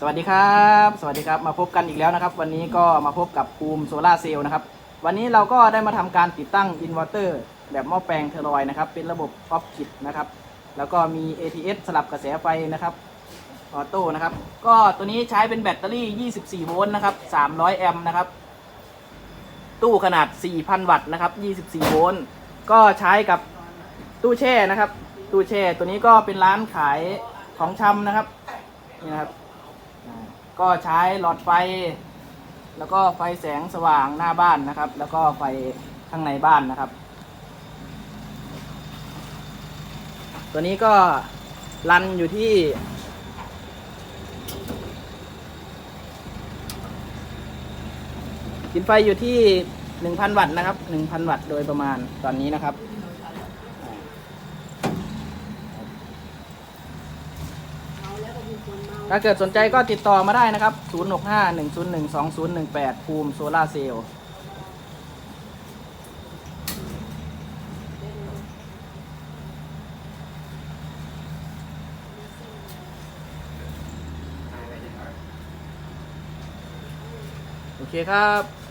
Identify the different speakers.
Speaker 1: สวัสดีครับ สวัสดีครับ มาพบกันอีกแล้วนะครับ วันนี้ก็มาพบกับภูมิโซลาเซลล์นะครับ วันนี้เราก็ได้มาทำการติดตั้งอินเวอร์เตอร์แบบหม้อแปลงเทอร์ลอยนะครับ เป็นระบบออฟคิดนะครับ แล้วก็มี ATS สลับกระแสไฟนะครับ ออโต้นะครับ ก็ตัวนี้ใช้เป็นแบตเตอรี่ 24 โวลต์นะครับ 300 แอมป์นะครับ ตู้ขนาด 4,000 วัตต์นะครับ 24 โวลต์ ก็ใช้กับตู้แช่นะครับ ตู้แช่ ตัวนี้ก็เป็นร้านขายของชำนะครับ นี่นะครับ ก็ใช้หลอดไฟ แล้วก็ไฟแสงสว่างหน้าบ้านนะครับ แล้วก็ไฟข้างในบ้านนะครับ ตัวนี้ก็รันอยู่ที่ กินไฟอยู่ที่ 1,000 วัตต์นะครับ 1,000 วัตต์โดยประมาณตอนนี้นะครับ ถ้าเกิดสนใจก็ติดต่อมาได้นะครับ 0651012018 ภูมิโซลาเซลล์โอเคครับ